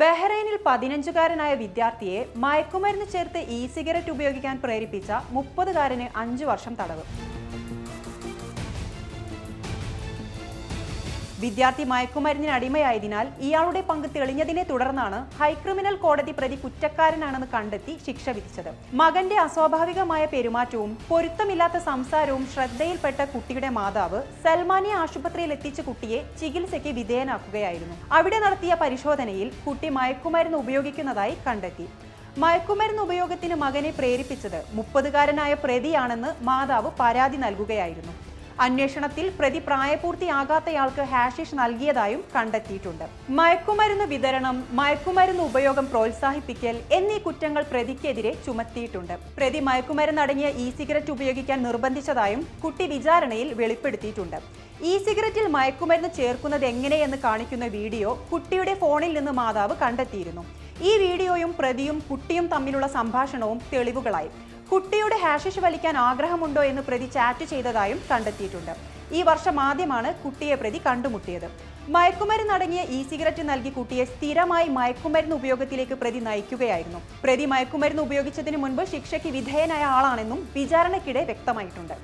ബഹ്റൈനിൽ പതിനഞ്ചുകാരനായ വിദ്യാർത്ഥിയെ മയക്കുമരുന്ന് ചേർത്ത് ഇ സിഗരറ്റ് ഉപയോഗിക്കാൻ പ്രേരിപ്പിച്ച മുപ്പതുകാരന് അഞ്ചു വർഷം തടവ്. വിദ്യാർത്ഥി മയക്കുമരുന്നിന് അടിമയായതിനാൽ ഇയാളുടെ പങ്ക് തെളിഞ്ഞതിനെ തുടർന്നാണ് ഹൈക്രിമിനൽ കോടതി പ്രതി കുറ്റക്കാരനാണെന്ന് കണ്ടെത്തി ശിക്ഷ വിധിച്ചത്. മകന്റെ അസ്വാഭാവികമായ പെരുമാറ്റവും പൊരുത്തമില്ലാത്ത സംസാരവും ശ്രദ്ധയിൽപ്പെട്ട കുട്ടിയുടെ മാതാവ് സൽമാനിയ ആശുപത്രിയിൽ എത്തിച്ച കുട്ടിയെ ചികിത്സയ്ക്ക് വിധേയനാക്കുകയായിരുന്നു. അവിടെ നടത്തിയ പരിശോധനയിൽ കുട്ടി മയക്കുമരുന്ന് ഉപയോഗിക്കുന്നതായി കണ്ടെത്തി. മയക്കുമരുന്ന് ഉപയോഗത്തിന് മകനെ പ്രേരിപ്പിച്ചത് മുപ്പതുകാരനായ പ്രതിയാണെന്ന് മാതാവ് പരാതി നൽകുകയായിരുന്നു. അന്വേഷണത്തിൽ പ്രതി പ്രായപൂർത്തിയാകാത്തയാൾക്ക് ഹാഷിഷ് നൽകിയതായും കണ്ടെത്തിയിട്ടുണ്ട്. മയക്കുമരുന്ന് വിതരണം മയക്കുമരുന്ന് ഉപയോഗം പ്രോത്സാഹിപ്പിക്കൽ എന്നീ കുറ്റങ്ങൾ പ്രതിക്കെതിരെ ചുമത്തിയിട്ടുണ്ട്. പ്രതി മയക്കുമരുന്ന് അടങ്ങിയ ഇ സിഗരറ്റ് ഉപയോഗിക്കാൻ നിർബന്ധിച്ചതായും കുട്ടി വിചാരണയിൽ വെളിപ്പെടുത്തിയിട്ടുണ്ട്. ഇ സിഗരറ്റിൽ മയക്കുമരുന്ന് ചേർക്കുന്നത് എങ്ങനെയെന്ന് കാണിക്കുന്ന വീഡിയോ കുട്ടിയുടെ ഫോണിൽ നിന്ന് മാതാവ് കണ്ടെത്തിയിരുന്നു. ഈ വീഡിയോയും പ്രതിയും കുട്ടിയും തമ്മിലുള്ള സംഭാഷണവും തെളിവുകളായി. കുട്ടിയുടെ ഹാഷിഷ് വലിക്കാൻ ആഗ്രഹമുണ്ടോ എന്ന് പ്രതി ചാറ്റ് ചെയ്തതായും കണ്ടെത്തിയിട്ടുണ്ട്. ഈ വർഷം ആദ്യമാണ് കുട്ടിയെ പ്രതി കണ്ടുമുട്ടിയത്. മയക്കുമരുന്ന് അടങ്ങിയ ഇ സിഗരറ്റ് നൽകി കുട്ടിയെ സ്ഥിരമായി മയക്കുമരുന്ന് ഉപയോഗത്തിലേക്ക് പ്രതി നയിക്കുകയായിരുന്നു. പ്രതി മയക്കുമരുന്ന് ഉപയോഗിച്ചതിന് മുൻപ് ശിക്ഷയ്ക്ക് വിധേയനായ ആളാണെന്നും വിചാരണയ്ക്കിടെ വ്യക്തമായിട്ടുണ്ട്.